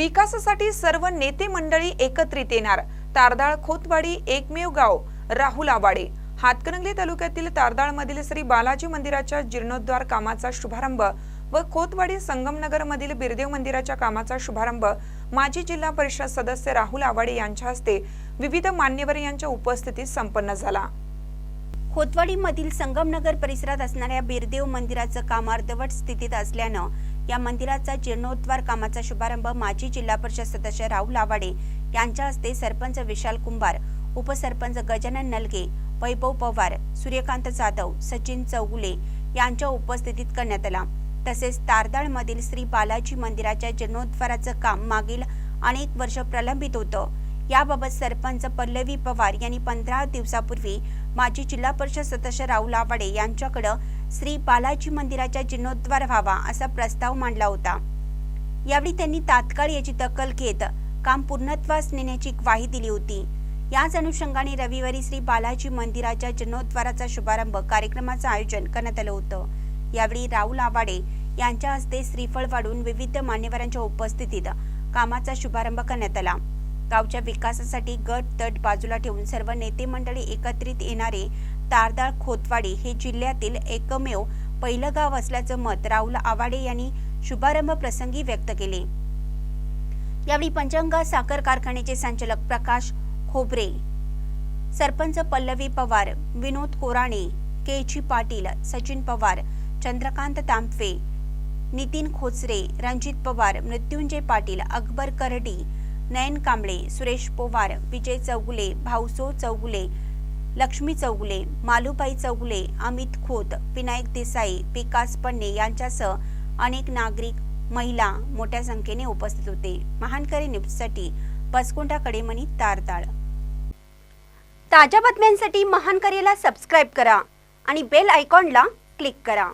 विकासासाठी सर्व नेते मंडळी एकत्रित येणार. तारदाळ खोतवाडी एकमेव गाव राहुल आवाडे हातकणंगले तालुक्यातील तारदाळमधील श्री बालाजी मंदिराच्या जीर्णोद्धार कामाचा शुभारंभ व खोतवाडी संगमनगर मधील बिरदेव मंदिराच्या कामाचा शुभारंभ माजी जिल्हा परिषद सदस्य राहुल आवाडे यांच्या हस्ते विविध मान्यवर यांच्या उपस्थितीत संपन्न झाला. खोतवाडीमधील संगमनगर परिसरात असणाऱ्या बिरदेव मंदिराचं काम अर्धवट स्थितीत असल्यानं या मंदिराचा जीर्णोद्धार कामाचा शुभारंभ माजी जिल्हा परिषद सदस्य राहुल आवाडे यांच्या हस्ते सरपंच विशाल कुंभार उपसरपंच गजानन नलगे वैभव पवार सूर्यकांत जाधव सचिन चौगुले यांच्या उपस्थितीत करण्यात आला. तसेच तारदाळमधील श्री बालाजी मंदिराच्या जीर्णोद्धाराचं काम मागील अनेक वर्ष प्रलंबित होतं. याबाबत सरपंच पल्लवी पवार यांनी पंधरा दिवसापूर्वी माजी जिल्हा परिषद सदस्य राहुल आवाडे यांच्याकडं श्री बालाजी मंदिराचा जीर्णोद्धार व्हावा असा प्रस्ताव मांडला होता. यावेळी त्यांनी तात्काळ याची दखल घेत काम पूर्णत्वास नेण्याची ग्वाही दिली होती. याच अनुषंगाने रविवारी श्री बालाजी मंदिराच्या जीर्णोद्वाराचा शुभारंभ कार्यक्रमाचं आयोजन करण्यात आलं होतं. यावेळी राहुल आवाडे यांच्या हस्ते श्रीफळ वाढून विविध मान्यवरांच्या उपस्थितीत कामाचा शुभारंभ करण्यात आला. गावच्या विकासासाठी गट तट बाजूला ठेवून सर्व नेते मंडळी एकत्रित येणारे तारदाळ खोतवाडी हे जिल्ह्यातील एकमेव पहिलं गाव असल्याचं मत राहुल आवाडे यांनी शुभारंभ प्रसंगी व्यक्त केले. यावेळी पंचंगा साखर कारखान्याचे संचालक प्रकाश खोबरे सरपंच पल्लवी पवार विनोद कोराणे के जी पाटील सचिन पवार चंद्रकांत तांबवे नितीन खोचरे रणजित पवार मृत्युंजय पाटील अकबर करडी नयन कांबळे सुरेश पोवार विजय चौगुले भाऊसो चौगुले लक्ष्मी चौगुले मालुबाई चौगुले अमित खोत विनायक देसाई विकास पन्ने यांच्यासह अनेक नागरिक महिला मोठ्या संख्येने उपस्थित होते. महानकरी न्यूजसाठी बसकुंटा कडेमणी तारताळ. ताज्या बातम्यांसाठी महानकरेला सबस्क्राईब करा आणि बेल आयकॉनला क्लिक करा.